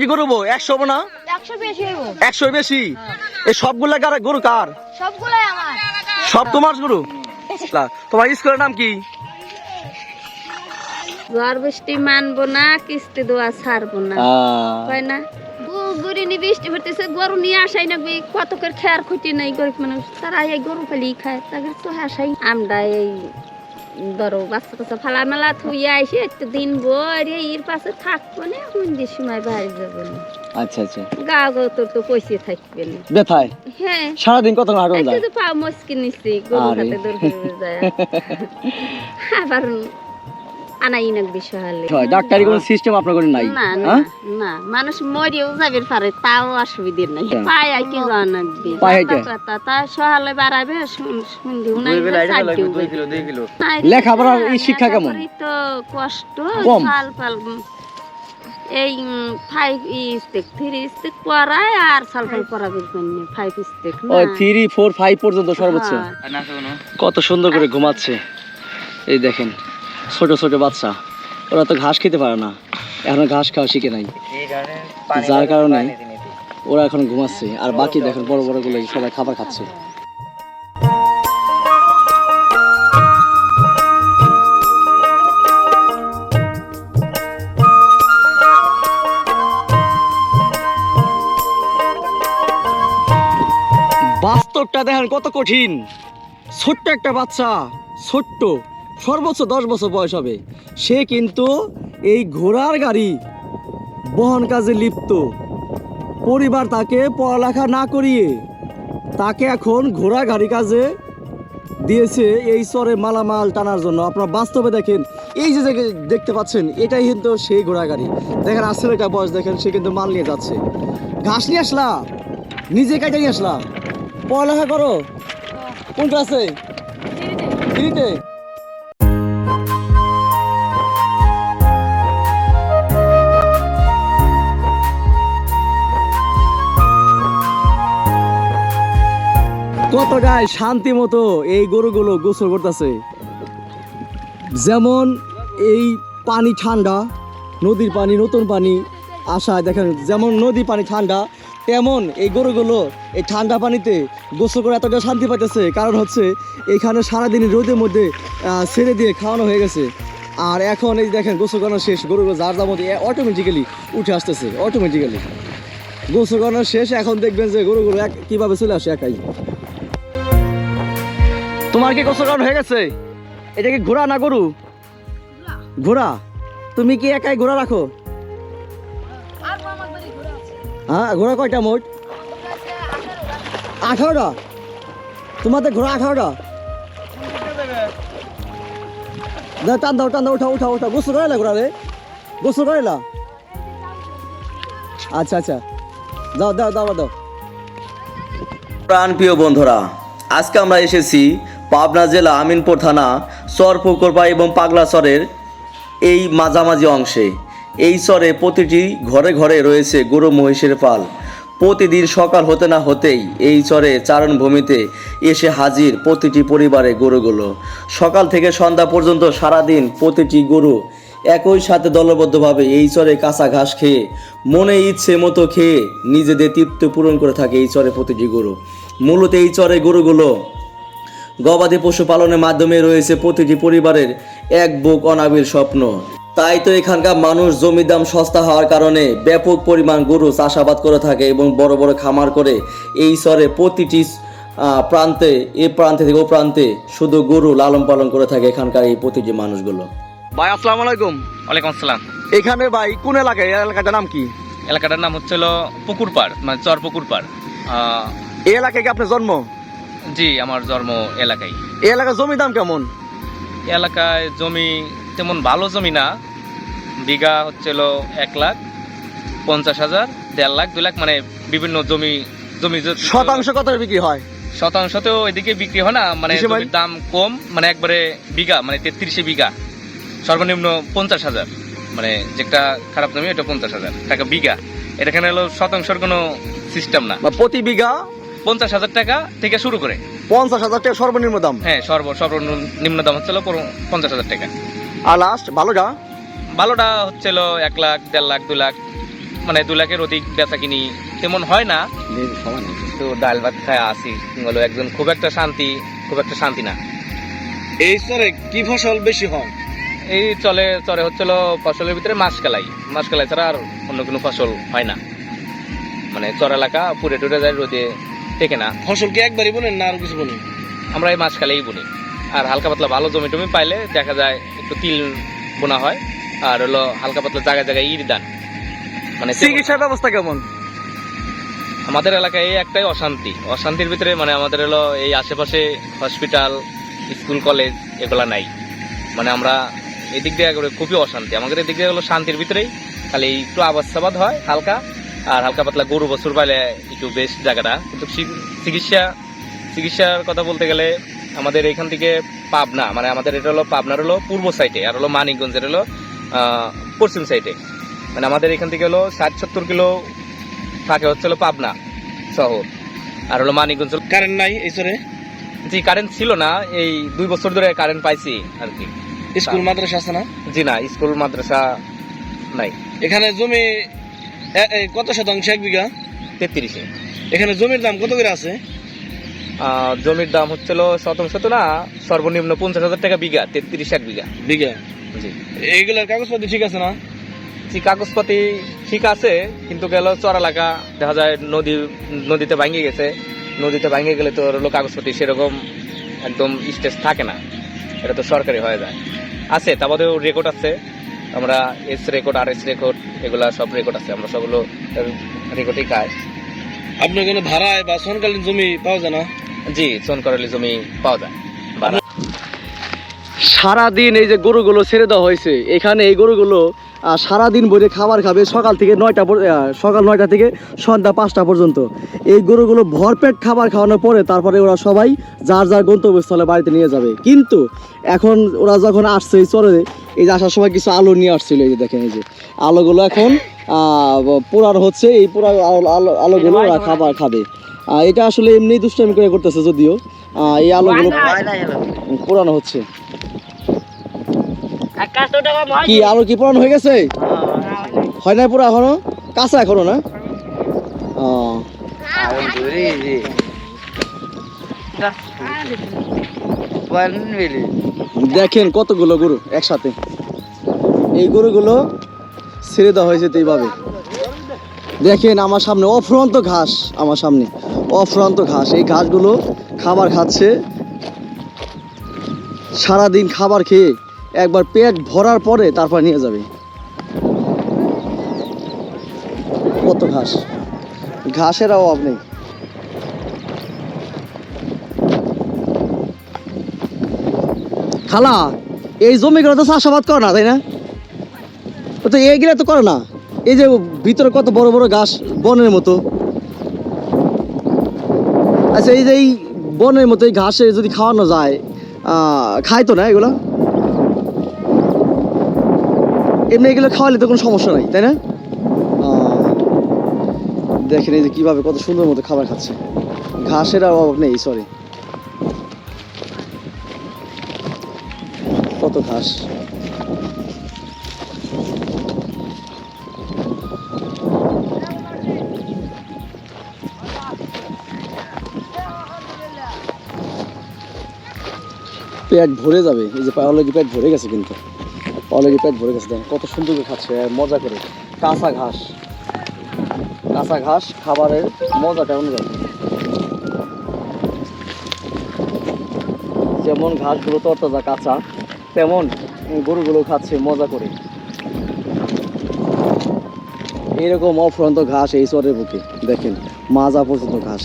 কি গরু বো? একশো না? একশো বেশি হইব। একশো বেশি? এই সবগুলা কার গরু কার? সবগুলাই আমার। সব তোমার গরু? তোমার স্কুলের নাম কি? ঝড় বৃষ্টি মানবো না কিস্তি দেওয়া ছাড়বো না। হয় না? গরু বৃষ্টি পড়তেছে গরু নিয়ে আসাই না কত করে খেয়ার খুঁটি নাই গরিব মানুষ। তারা এই গরু খালি খায় তো আসাই আমরা এই ধরো বাচ্চা কাচ্চা ফালা মেলা থুইয়া আইসি একটু দিন বরে এর পাশে থাকব না কোন যে সময় বাইরে যাব না। আচ্ছা আচ্ছা। গা গো তোর তো পয়সা থাকবে না। ব্যথায়? হ্যাঁ। সারাদিন কত হাঁটন একটু তো পা মুশকিল নিচ্ছি গরু। হাতে যায়। আবার আনাই নাক বিষয় হলে। ডাক্তারি কোনো সিস্টেম আপনার করে নাই? না না? মানুষ মরিও যাবে পারে তাও অসুবিধে নাই। পায় আর কি জানাবি পায় তা সহালে বাড়াবে শুনদি উনাই লেখাপড়ার এই শিক্ষা কেমন? তো কষ্ট ফাল ফাল এই ফাইভ স্টেক থ্রি স্টেক পড়ায় আর সালফাল পড়াবে ফাইভ স্টেক ওই থ্রি ফোর ফাইভ পর্যন্ত সর্বোচ্চ। হ্যাঁ। কত সুন্দর করে ঘুমাচ্ছে। এই দেখেন ছোট ছোট বাচ্চা। ওরা তো ঘাস খেতে পারে না। এখনও ঘাস খাওয়া শিখে নাই। যার কারণে ওরা এখন ঘুমাচ্ছে। আর বাকি দেখেন বড় বড়গুলো সবাই খাবার খাচ্ছে। বাস্তবটা দেখেন কত কঠিন। ছোট্ট একটা বাচ্চা, ছোট্ট। সর্বোচ্চ দশ বছর বয়স হবে। সে কিন্তু এই ঘোড়ার গাড়ি বহন কাজে লিপ্ত। পরিবার তাকে পড়ালেখা না করিয়ে তাকে এখন ঘোড়া গাড়ি কাজে দিয়েছে এই চরে মালামাল টানার জন্য। আপনারা বাস্তবে দেখেন, এই যে দেখতে পাচ্ছেন, এটাই কিন্তু সেই ঘোড়া গাড়ি। দেখেন আসলে একটা বয়স, দেখেন সে কিন্তু মাল নিয়ে যাচ্ছে। ঘাস নিয়ে আসলা? নিজে কাটে নিয়ে আসলা? পড়ালেখা করো? কোন ক্লাসে থ্রিতে কতটাই শান্তি মতো এই গরুগুলো গোসল করতেছে। যেমন এই পানি ঠান্ডা, নদীর পানি, নতুন পানি আসা দেখেন, যেমন নদী পানি ঠান্ডা, তেমন এই গরুগুলো এই ঠান্ডা পানিতে গোসল করে এতটা শান্তি পাইতেছে। কারণ হচ্ছে এখানে সারাদিন রোদের মধ্যে ছেড়ে দিয়ে খাওয়ানো হয়ে গেছে। আর এখন এই দেখেন, গোসল করানো শেষ, গরুগুলো যার যার মধ্যে অটোমেটিক্যালি উঠে আসতেছে অটোমেটিক্যালি গোসল করানো শেষ, এখন দেখবেন যে গরুগুলো এক কীভাবে চলে আসে একাই। তোমার কি গোসল হয়ে গেছে? এটা কি ঘোড়া না গরু? ঘোড়া। তুমি কি একাই ঘোড়া রাখো? হ্যাঁ ঘোড়া কয়টা মোট? আঠারোটা। তোমাদের ঘোড়া আঠারোটা? দাও, টান দাও টান দাও উঠা উঠা উঠা গোসল করাইলা ঘোড়া রে? গোসল করাইলা? আচ্ছা আচ্ছা। দাও দাও দাও দাও। প্রাণপ্রিয় বন্ধুরা, আজকে আমরা এসেছি পাবনা জেলা আমিনপুর থানা চরপুকুরপা এবং পাগলা পাগলাচরের এই মাঝামাঝি অংশে। এই চরে প্রতিটি ঘরে ঘরে রয়েছে গরু, মহিষের পাল। প্রতিদিন সকাল হতে না হতেই এই চরে চারণভূমিতে এসে হাজির প্রতিটি পরিবারে গরুগুলো। সকাল থেকে সন্ধ্যা পর্যন্ত সারাদিন প্রতিটি গরু একই সাথে দলবদ্ধভাবে এই চরে কাঁচা ঘাস খেয়ে, মনে ইচ্ছে মতো খেয়ে নিজেদের তৃপ্ত পূরণ করে থাকে এই চরে প্রতিটি গরু। মূলত এই চরে গরুগুলো গবাদি পশু পালনের মাধ্যমে রয়েছে প্রতিটি পরিবারের এক বুক অনাবিল স্বপ্ন। তাই তো এখানকার মানুষ জমির দাম সস্তা হওয়ার কারণে ব্যাপক পরিমাণ গরু চাষাবাদ করে থাকে এবং বড় বড় খামার করে এই চরে প্রতিটি প্রান্তে এ প্রান্তে থেকে ও প্রান্তে শুধু গরু লালন পালন করে থাকে এখানকার এই প্রতিটি মানুষগুলো। ভাই আসসালামু আলাইকুম। ওয়ালাইকুম আসসালাম। এখানে ভাই কোন এলাকায়? এই এলাকাটার নাম কি? এলাকাটার নাম হচ্ছিল পুকুরপাড় মানে চর পুকুরপাড় এই এলাকায় কি আপনার জন্ম? জি আমার জন্ম এলাকায়। এই এলাকার জমির দাম কেমন? এলাকায় জমি তেমন ভালো জমি না। বিঘা হচ্ছিল এক লাখ পঞ্চাশ হাজার দেড় লাখ দুই লাখ মানে বিভিন্ন জমি জমি শতাংশ কত বিক্রি হয়? শতাংশতেও এদিকে বিক্রি হয় না মানে কিসে ভাই? জমির দাম কম মানে একবারে বিঘা মানে তেত্রিশে বিঘা। সর্বনিম্ন পঞ্চাশ হাজার মানে যেটা খারাপ জমি এটা পঞ্চাশ হাজার টাকা বিঘা। এটা এখানে হলো শতাংশের কোনো সিস্টেম না। বা প্রতি বিঘা পঞ্চাশ হাজার টাকা থেকে শুরু করে। পঞ্চাশ হাজার টাকা সর্বনিম্ন দাম। হ্যাঁ সর্ব সর্বনিম্ন দাম হচ্ছিল পঞ্চাশ হাজার টাকা। আর লাস্ট ভালোটা? ভালোটা হচ্ছিল এক লাখ দেড় লাখ দু লাখ মানে দু লাখের অধিক বেচা কিনি তেমন হয় না। তো ডাল ভাত খায় আসি হলো একজন খুব একটা শান্তি খুব একটা শান্তি না। এই স্তরে কি ফসল বেশি হয়? এই চলে চলে হচ্ছিল ফসলের ভিতরে মাছ কালাই। মাছ কালাই ছাড়া আর অন্য কোনো ফসল হয় না। মানে চর এলাকা পুরে টুরে যায় রোদে। টেকে না? ফসল কি একবারই বোনেন না আর কিছু বোনেন? আমরা এই মাছ কালাই বুনি। আর হালকা পাতলা ভালো জমি টমি পাইলে দেখা যায় একটু তিল বোনা হয় আর হলো হালকা পাতলা জায়গায় জায়গায় ইট দান। মানে চিকিৎসার ব্যবস্থা কেমন? আমাদের এলাকায় এই একটাই অশান্তি। অশান্তির ভিতরে মানে আমাদের হলো এই আশেপাশে হসপিটাল স্কুল কলেজ এগুলা নাই। মানে আমরা এদিক দিয়ে খুবই অশান্তি। আমাদের এদিক দিয়ে হলো শান্তির ভিতরেই খালি একটু আবাদ সাবাদ হয় হালকা। আর হালকা পাতলা গরু বছর পাইলে একটু বেশ জায়গাটা। কিন্তু চিকিৎসা চিকিৎসার কথা বলতে গেলে আমাদের এখান থেকে পাবনা মানে আমাদের এটা হলো পাবনার হলো পূর্ব সাইডে আর হলো মানিকগঞ্জের হলো পশ্চিম সাইডে মানে আমাদের এখান থেকে হলো ষাট সত্তর কিলো থাকে হচ্ছে হলো পাবনা শহর। আর হলো মানিকগঞ্জ কারেন্ট নাই এই স্তরে জি কারেন্ট ছিল না এই দুই বছর ধরে কারেন্ট পাইছি আর কি। স্কুল মাদ্রাসা আছে না? জি না স্কুল মাদ্রাসা নাই। এখানে জমি কত শতাংশ এক বিঘা? তেত্রিশে। এখানে জমির দাম কত করে আছে? জমির দাম হচ্ছিল শতাংশ তো না সর্বনিম্ন পঞ্চাশ হাজার টাকা বিঘা তেত্রিশ এক বিঘা। বিঘা? জি। এইগুলার কাগজপত্র ঠিক আছে না? জি কাগজপাতি ঠিক আছে কিন্তু গেল চর এলাকা দেখা যায় নদী নদীতে ভাঙে গেছে। নদীতে ভাঙে গেলে তো ওর হলো কাগজপাতি সেরকম একদম স্টেজ থাকে না। এটা তো সরকারি হয়ে যায়। আছে তা বাদেও রেকর্ড আছে। আমরা এস রেকর্ড আর এস রেকর্ড এগুলা সব রেকর্ড আছে। আমরা সবগুলো রেকর্ডই কাজ আপনি কোনো ভাড়ায় বা সনকালীন জমি পাওয়া যায় না? জি সনকালীন জমি পাওয়া যায়। সারাদিন এই যে গরুগুলো ছেড়ে দেওয়া হয়েছে এখানে এই গরুগুলো সারাদিন ভরে খাবার খাবে সকাল থেকে নয়টা সকাল নয়টা থেকে সন্ধ্যা পাঁচটা পর্যন্ত। এই গরুগুলো ভরপেট খাবার খাওয়ানোর পরে তারপরে ওরা সবাই যার যার গন্তব্যস্থলে বাড়িতে নিয়ে যাবে। কিন্তু এখন ওরা যখন আসছে এই চরে এই যে আসার সময় কিছু আলো নিয়ে আসছিল এই যে দেখেন এই যে আলোগুলো এখন পুরানো হচ্ছে এই পুরা আলো- আলো- আলোগুলো ওরা খাবার খাবে। এটা আসলে এমনি দুষ্টামি করে করতেছে যদিও এই আলোগুলো পোড়ানো হচ্ছে। কি আলো কি পুরানো হয়ে গেছে? হয় না পুরো এখনও? কাঁচা এখনও না? ও। দেখেন কতগুলো গরু একসাথে। এই গরুগুলো ছেড়ে দেওয়া হয়েছে তো এইভাবে। দেখেন আমার সামনে অফুরন্ত ঘাস আমার সামনে অফুরন্ত ঘাস। এই ঘাসগুলো খাবার খাচ্ছে। সারাদিন খাবার খেয়ে একবার পেট ভরার পরে তারপর নিয়ে যাবে। কত ঘাস। ঘাসের অভাব নেই। খালা, এই জমিগুলো তো চাষাবাদ করে না, তাই না? তো এইগুলো তো করে না। এই যে ভিতরে কত বড় বড় ঘাস, বনের মতো। আচ্ছা এই যে এই বনের মতো এই ঘাসে যদি খাওয়ানো যায় খায় তো না এগুলো? এমনি এগুলো খাওয়ালে তো কোনো সমস্যা নাই, তাই না? দেখেন এই যে কীভাবে কত সুন্দর মতো খাবার খাচ্ছে। ঘাসের আর অভাব নেই সরি কত ঘাস। পেট ভরে যাবে, এই যে অলরেডি পেট ভরে গেছে কিন্তু। অলরেডি পেট ভরে গেছে কত সুন্দর করে খাচ্ছে, মজা করে। কাঁচা ঘাস। কাঁচা ঘাস খাবারের মজাটা অন্যরকম। যেমন ঘাসগুলো তরতাজা কাঁচা, তেমন গরুগুলো খাচ্ছে মজা করে। এরকম অফুরন্ত ঘাস এই চরের বুকে, দেখেন, মাজা পর্যন্ত ঘাস।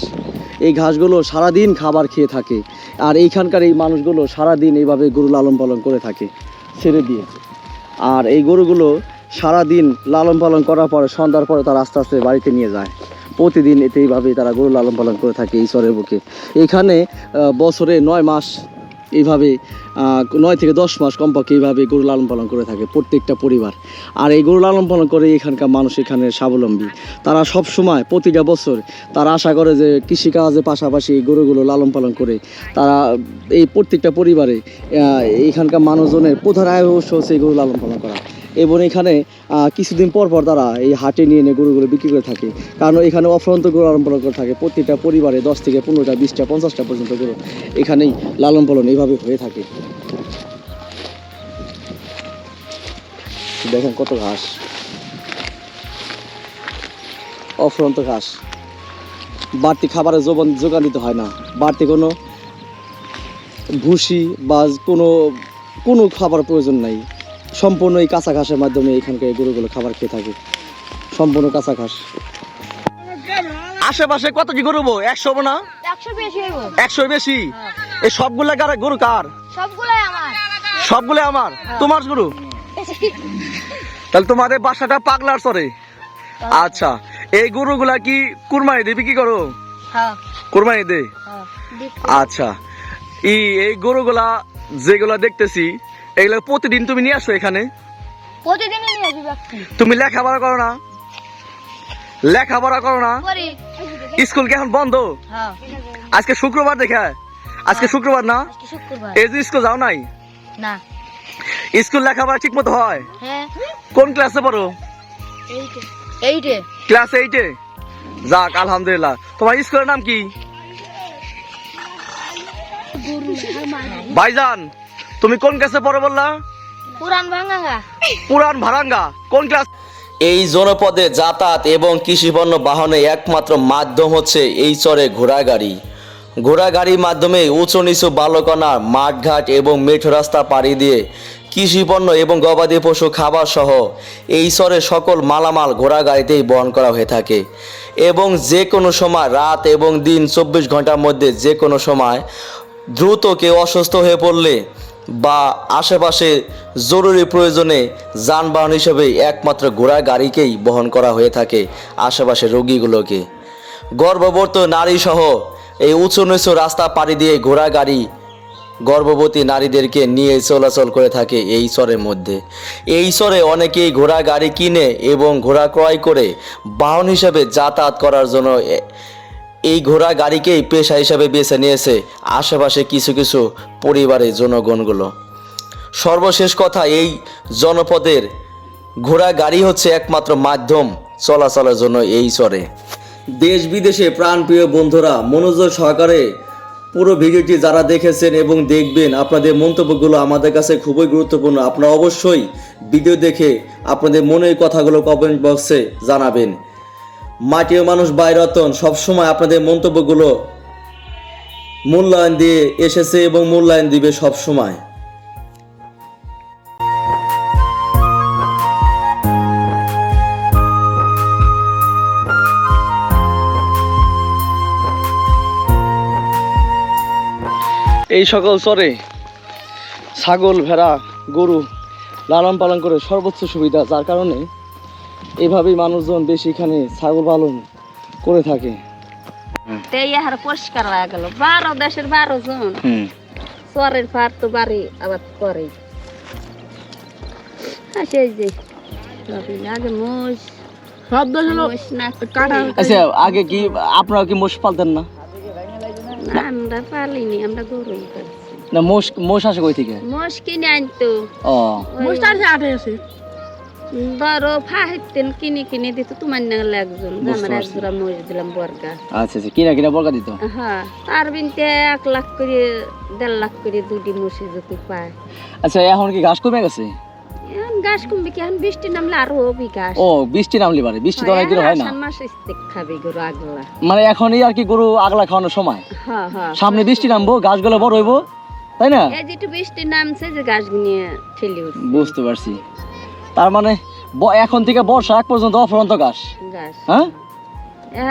এই ঘাসগুলো সারাদিন খাবার খেয়ে থাকে, আর এইখানকার এই মানুষগুলো সারাদিন এইভাবে গরু লালন পালন করে থাকে, ছেড়ে দিয়ে। আর এই গরুগুলো সারাদিন লালন পালন করার পরে, সন্ধ্যার পরে তারা আস্তে আস্তে বাড়িতে নিয়ে যায়। প্রতিদিন এতে এইভাবেই তারা গরু লালন পালন করে থাকে ঈশ্বরের বুকে। এখানে বছরে নয় মাস এইভাবে নয় থেকে দশ মাস কমপক্ষে এইভাবে গরু লালন পালন করে থাকে প্রত্যেকটা পরিবার। আর এই গরু লালন পালন করে এখানকার মানুষ এখানে স্বাবলম্বী। তারা সব সময় প্রতিটা বছর তারা আশা করে যে কৃষিকাজের পাশাপাশি এই গরুগুলো লালন পালন করে। তারা এই প্রত্যেকটা পরিবারে এখানকার মানুষজনের প্রধান আয় হচ্ছে এই গরু লালন পালন করা। এবং এখানে কিছুদিন পর পর তারা এই হাটে নিয়ে এনে গরুগুলো বিক্রি করে থাকে। কারণ এখানে অফরন্ত গরু লালন পালন করে থাকে। প্রতিটা পরিবারে দশ থেকে পনেরোটা, বিশটা, পঞ্চাশটা পর্যন্ত গরু এখানেই লালন পালন এইভাবে হয়ে থাকে। দেখেন কত ঘাস। অফরন্ত ঘাস। বাড়তি খাবারের যোগান যোগান দিতে হয় না। বাড়তি কোনো ভুসি বা কোনো কোনো খাবার প্রয়োজন নাই। সম্পূর্ণ এই কাঁচা ঘাসের মাধ্যমে এখানকার এই গরুগুলো খাবার খেয়ে থাকে। সম্পূর্ণ কাঁচা ঘাস। আশেপাশে কত কি গরু একশো না? একশো বেশি হইব। একশো বেশি? এই সবগুলা কার গরু কার? সবগুলো আমার। তোমার গরু? তাহলে তোমাদের বাসাটা পাগলার সরে আচ্ছা এই গরুগুলা কি কুরবানি দেবে কি করো? হ্যাঁ। কুরবানি দে? হ্যাঁ। আচ্ছা ই এই গরুগুলা যেগুলা দেখতেছি এগুলা প্রতিদিন তুমি নিয়ে আসো এখানে। প্রতিদিন তুমি লেখাপড়া করো না। লেখাপড়া করো না। স্কুল কি এখন বন্ধ? হ্যাঁ। আজকে শুক্রবার দেখে আজকে শুক্রবার না? শুক্রবার। এই যে স্কুল যাও নাই? না। স্কুল লেখাপড়া ঠিক মতো হয়? হ্যাঁ। কোন ক্লাসে পড়ো? এইটে। ক্লাস এইটে? যাক আলহামদুলিল্লাহ। তোমার স্কুলের নাম কি? ভাইজান। তুমি কোন ক্লাসে পড়ো বললা? পুরান ভাঙাঙ্গা। পুরান ভারাঙ্গা কোন ক্লাস? এই জনপদে যাতায়াত এবং কৃষিপণ্য বাহনে একমাত্র মাধ্যম হচ্ছে এই চরে ঘোড়াগাড়ি। ঘোড়াগাড়ির মাধ্যমে উঁচু নিচু বালকণা মাঠঘাট এবং মেঠো রাস্তা পাড়ি দিয়ে কৃষিপণ্য এবং গবাদি পশু খাবার সহ এই চরে সকল মালামাল ঘোড়াগাড়িতেই বহন করা হয়ে থাকে। এবং যে কোনো সময় রাত এবং দিন চব্বিশ ঘণ্টার মধ্যে যে কোনো সময় দ্রুত কেউ অসুস্থ হয়ে পড়লে বা আশেপাশে জরুরি প্রয়োজনে যানবাহন হিসেবে একমাত্র ঘোড়া গাড়িকেই বহন করা হয়ে থাকে আশেপাশে রোগীগুলোকে। গর্ভবর্ত নারী সহ এই উঁচু নিচু রাস্তা পাড়ি দিয়ে ঘোড়া গাড়ি গর্ভবতী নারীদেরকে নিয়ে চলাচল করে থাকে এই চরের মধ্যে। এই চরে অনেকেই ঘোড়া গাড়ি কিনে এবং ঘোড়া ক্রয় করে বাহন হিসেবে যাতায়াত করার জন্য এই ঘোড়া গাড়িকেই পেশা হিসাবে বেছে নিয়েছে আশেপাশে কিছু কিছু পরিবারের জনগণগুলো। সর্বশেষ কথা, এই জনপদের ঘোড়া গাড়ি হচ্ছে একমাত্র মাধ্যম চলাচলের জন্য এই চরে। দেশ বিদেশে প্রাণপ্রিয় বন্ধুরা, মনোযোগ সহকারে পুরো ভিডিওটি যারা দেখেছেন এবং দেখবেন, আপনাদের মন্তব্যগুলো আমাদের কাছে খুবই গুরুত্বপূর্ণ। আপনারা অবশ্যই ভিডিও দেখে আপনাদের মনের কথাগুলো কমেন্ট বক্সে জানাবেন। মাটির মানুষ বাইরতন সবসময় আপনাদের মন্তব্যগুলো মূল্যায়ন দিয়ে এসেছে এবং মূল্যায়ন দিবে সব সময় এই সকল চরে ছাগল, ভেড়া, গরু লালন পালন করে সর্বোচ্চ সুবিধা, যার কারণে এভাবেই মানুষজন বেশি এখানে ছাগল পালন করে থাকে। পরিষ্কার হয়ে গেল। বারো দেশের বারো জন। চরের পার তো বাড়ি আবার করে। আসে এই যে আগে মোষ। মোষ আচ্ছা আগে কি আপনারা কি মোষ পালতেন না? আমরা পালিনি আমরা গরুই না মোষ মোষ আসে কই থেকে? মোষ কিনে আনতো। ও। ওই ধরো ফাহিতেন কিনে কিনে দিত তোমার নাগলে একজন আমার দিলাম বর্গা। আচ্ছা আচ্ছা কিনা কিনা বলকা দিত? হ্যাঁ তার বিনতে এক লাখ করে দেড় লাখ করে দুটি যদি পায়। আচ্ছা এখন কি ঘাস কমে গেছে? গাছ কমবে কি? এখন বৃষ্টি নামলে আরও হবি গাছ ও বৃষ্টি নামলে পারে বৃষ্টি তো অনেকদিন হয় না। মাসে খাবে গরু আগলা। মানে এখনই আর কি গরু আগলা খাওয়ানোর সময়। হ্যাঁ হ্যাঁ। সামনে বৃষ্টি নামবো গাছগুলো বড় হইবো তাই না? এই যেটু বৃষ্টি নামছে যে গাছ নিয়ে ঠেলে বুঝতে পারছি। তার মানে এখন থেকে বর্ষা এক পর্যন্ত অফরন্ত ঘাস। হ্যাঁ?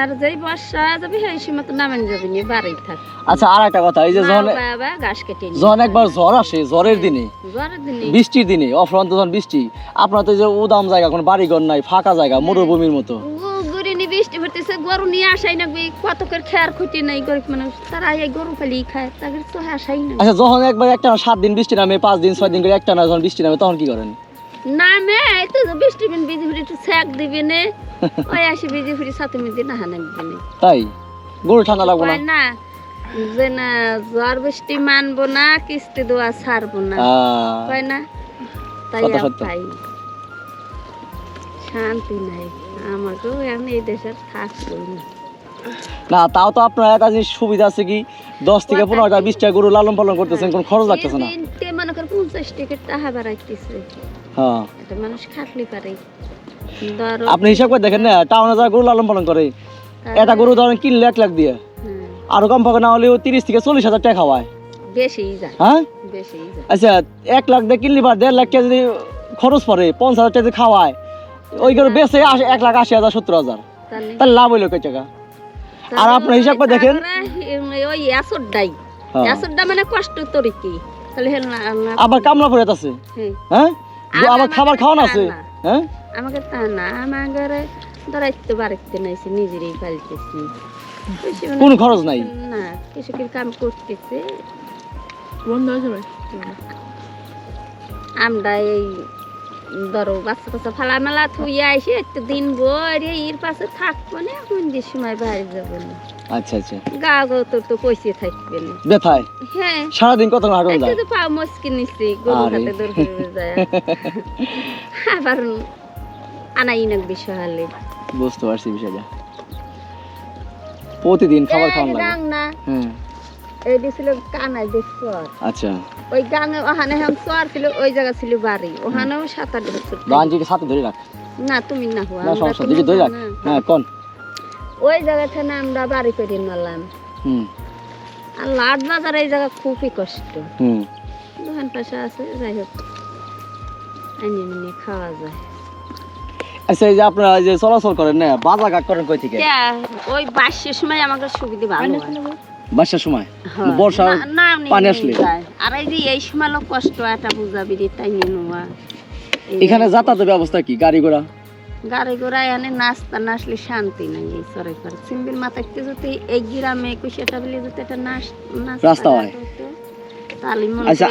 আর যেই বর্ষা যাবে সেই সময় তো নামেন যাবে নিয়ে বাড়ি থাক। আচ্ছা আর একটা কথা এই যে যখন বাবা কেটে যখন একবার ঝড় আসে ঝড়ের দিনে জ্বরের দিনে। বৃষ্টির দিনে অফরন্ত যখন বৃষ্টি আপনার তো যে উদাম জায়গা কোনো বাড়িঘর নাই ফাঁকা জায়গা মরুভূমির মতো। গরু নিয়ে বৃষ্টি পড়তেছে গরু নিয়ে আসাই না কত করে খেয়ার খুঁটি নাই গরিব মানুষ। তারা এই গরু খালি খায় তাদের তো আসাই না। আচ্ছা যখন একবার একটা সাত দিন বৃষ্টি নামে পাঁচ দিন ছয় দিন করে একটা না যখন বৃষ্টি নামে তখন কি করেন? নামে এই তো বৃষ্টি বিন বিজি ফুটি একটু দিবে নে। ওই আসি বিজি ফুটি সাথে মিদি না হানা দিবে নে। তাই? গরু ঠান্ডা লাগবো না? না যে না জ্বর বৃষ্টি মানবো না কিস্তি ছাড়বো না। কয় না তাই। তাই শান্তি নাই আমাকেও আমি এই দেশে থাকব না। না তাও তো আপনার একটা জিনিস সুবিধা আছে কি? দশ থেকে পনেরোটা বিশটা গরু লালন পালন করতেছেন কোনো খরচ লাগতেছে না? মনে পঞ্চাশ টিকিট টাকা বাড়াইতেছে। হ্যাঁ। এটা মানুষ খাটলি পারে। আপনি হিসাব করে দেখেন না টাউনে যারা গরু লালন পালন করে এটা গরু ধরেন কিনলে এক লাখ দিয়ে। হ্যাঁ, আরও কম পাকে না হলেও তিরিশ থেকে চল্লিশ হাজার টাকা খাওয়ায়। হ্যাঁ? আচ্ছা এক লাখ দিয়ে কিনলি বা দেড় লাখ টাকা যদি খরচ পড়ে পঞ্চাশ হাজার টাকা খাওয়ায় ওই গরু বেচে আশি এক লাখ আশি হাজার সত্তর হাজার। তাহলে লাভ হইল কয় টাকা? আর আপনার হিসাব করে দেখেন। ওই হ্যাঁ। মানে কষ্ট তোর কি? তাহলে হেল না না আবার কামলা পড়ে আছে। হ্যাঁ। আর খাবার খাওয়ানো আছে? হ্যাঁ? আমাকে তা না আমাদের দাঁড়াইতে বাড়িতে নাইছে নিজেরই পালিতেছি। কোনো খরচ নাই? না কৃষকের কাম করতেছে। বন্ধ হয়ে যাবে আমরা এই ধরো বাচ্চা কাচ্চা ফালা মেলা থুইয়া আইসে একটু দিন বরে এর পাশে থাকব না এখন যে সময় বাইরে যাব না। আচ্ছা আচ্ছা। গা গো তোর তো পয়সা থাকবে না। ব্যথায়? হ্যাঁ। সারাদিন কত হাঁটুন যায় তো পা গরু। হাতে যায়। আবার আনাই না বিষয় হলে বুঝতে পারছি বিষয়টা। প্রতিদিন খাবার খাওয়ানো লাগে। না হ্যাঁ। ছিল কানাই আচ্ছা। ওই গাঙে ওখানে হেম চর ছিল ওই জায়গা ছিল বাড়ি। ওখানেও সাত আট বছর সাথে ধরে রাখ? না তুমি না হওয়া না সমস্যা দিকে ধরে রাখ। হ্যাঁ। কোন? ওই জায়গা থেকে আমরা বাড়ি করে নিলাম হুম। আর লাট বাজার এই জায়গা খুবই কষ্ট। হুম। দোকান পাশে আছে যাই হোক আনিয়ে নিয়ে খাওয়া যায়। আচ্ছা এই যে আপনারা যে চলাচল করেন না বাজার ঘাট করেন কই থেকে? ওই বাসের সময় আমাকে সুবিধা ভালো বাসার সময়। হ্যাঁ। বর্ষা পানি আসলে? আর এই যে এই সময় কষ্ট একটা বুঝাবি রে তাই নেওয়া। এখানে যাতায়াতের ব্যবস্থা কি? গাড়ি ঘোড়া? গাড়ি ঘোড়া এনে নাস্তা না আসলে শান্তি নাই এই সরে করে সিম্বির যদি এই গ্রামে কুশিয়াটা বলে যদি একটা নাস নাস্তা রাস্তা হয়। তাহলে আচ্ছা,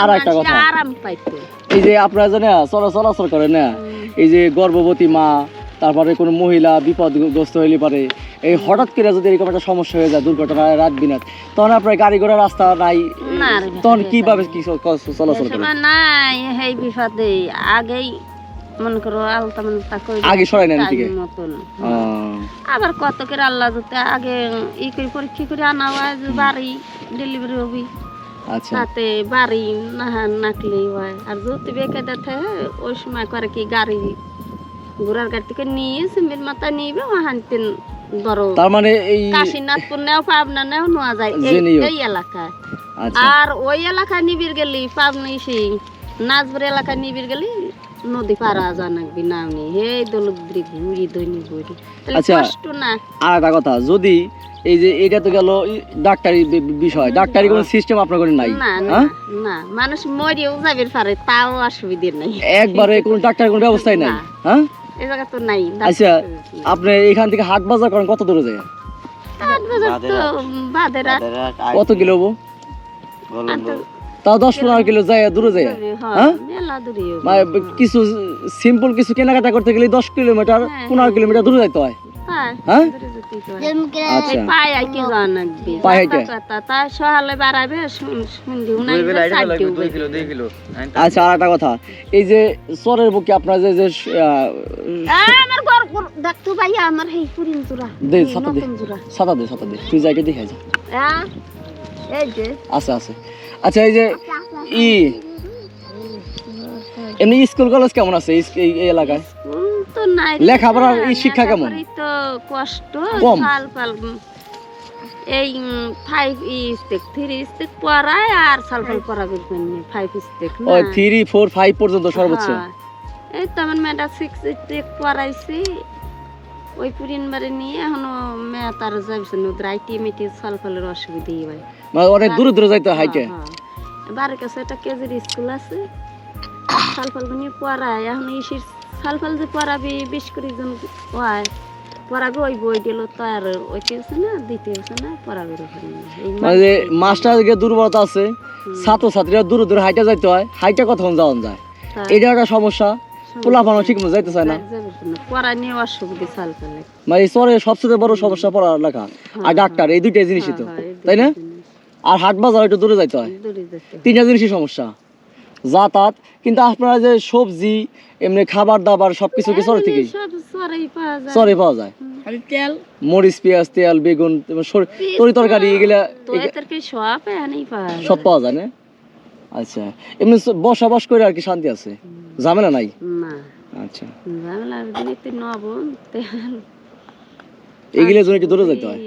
আর একটা কথা। আরাম পাইতো। এই যে আপনারা জানে চলাচল না? এই যে গর্ভবতী মা তারপরে কোনো মহিলা বিপদগ্রস্ত হইলে পারে এই হঠাৎ করে যদি এরকম একটা সমস্যা হয়ে যায় দুর্ঘটনা রাত বিনাত তখন আপনার গাড়ি ঘোড়া রাস্তা নাই না তখন কীভাবে কি চলাচল সময় নাই এই বিপদে আগেই মনে করো আলতা মালতা করে আগে সরাই নেন মতন। আবার কত করে আল্লাহ যদি আগে ই করে পরীক্ষা করে আনা হয় যে বাড়ি ডেলিভারি হবি। আচ্ছা। তাতে বাড়ি না নাকলেই হয়। আর যদি বেকায়দা থাকে ওই সময় করে কি গাড়ি ঘোড়ার গাড়ি থেকে নিয়ে সিমের মাথা নিবে হানতেন তার মানে এই কাশীনাথপুর নেও পাবনা নেও নেওয়া যায়। এই- এলাকায়। আচ্ছা। আর ওই এলাকায় গেলি পাবনা এলাকায় গেলি নদী পারা হে দলদ্রি ঘুরি দৈনি ঘুরি আচ্ছা। আর একটা কথা যদি এই যে এটা তো গেল ডাক্তারি বিষয় ডাক্তারি কোনো সিস্টেম আপনার করে নাই? না হ্যাঁ? মানুষ মরেও যাবে পারে তাও অসুবিধে নাই। একবারে কোনো ডাক্তারের কোনো ব্যবস্থাই নাই? না। হ্যাঁ? এই জায়গা তো নাই আচ্ছা আপনি এখান থেকে হাট বাজার করেন কত দূরে যায়? বাজার তো কত কিলো হব? আট তাও দশ পনেরো কিলো যায় দূরে যায়? হ্যাঁ? হ্যাঁ। মানে কিছু সিম্পল কিছু কেনাকাটা করতে গেলে দশ কিলোমিটার হ্যাঁ, পনেরো কিলোমিটার দূরে যাইতে হয়। হ্যাঁ, আচ্ছা। আর। আচ্ছা আর একটা কথা এই যে চরের বুকে আপনার সাদা দে সাদা দে তুই দেখে আচ্ছা এই যে ই এমনি স্কুল কলেজ কেমন আছে? এই- এলাকায়? তো নাই লেখাপড়ার এই শিক্ষা কেমন? তো কষ্ট ফাল এই ফাইভ স্টেক থ্রি স্টেক পড়ায় আর সালফাল পড়াবে ফাইভ স্টেক ওই থ্রি ফোর ফাইভ পর্যন্ত সর্বোচ্চ? হ্যাঁ। এই তো আমার মেয়েটা সিক্স স্টেক পড়াইছি। ওই পুরিন বাড়ি নিয়ে এখনও মেয়ে তার যাইছে নদীর আইটি মিটি সালফালের অসুবিধাই হয়। মানে অনেক দূরে দূরে যাইতে হয় হাইটে? হ্যাঁ, হ্যাঁ। বাড়ির কাছে একটা কেজির স্কুল আছে। সালফাল নিয়ে পড়ায় এখন ইসির সালফাল যে পড়াবি বিশ কুড়ি জন হয় পড়াবে ওই বই দিল তো আর ওই আছে না দিতে আছে না পড়াবে ওখানে এই মানে মাস্টার দিকে দুর্বলতা আছে ছাত্র ছাত্রীরা দূরে দূরে হাইটে যাইতে হয় হাইটে কতক্ষণ যাওয়া যায়? এটা একটা সমস্যা। পোলাপানো ঠিক মতো যাইতে চায় না। যাবে তো না। পড়া নিয়ে অসুবিধা সালফালে মানে এই সবচেয়ে বড় সমস্যা পড়ালেখা আর ডাক্তার এই দুইটাই জিনিসই তো। তাই না? আর হাট বাজার একটু দূরে যাইতে হয়। তিনটা জিনিসই সমস্যা। যাতায়াত কিন্তু আপনারা যে সবজি এমনি খাবার দাবার সবকিছু কি চরে থেকে সব সরাই পাওয়া যায়। চরে পাওয়া যায়। তেল। মরিচ পেঁয়াজ তেল বেগুন তরি তরকারি এগুলা কি সব পাওয়া যায়। সব পাওয়া যায় না? আচ্ছা। এমনি বসবাস করে আর কি শান্তি আছে? ঝামেলা নাই? আচ্ছা। তো নবন তেল। এগুলোর জন্য একটু দূরে যেতে হয়?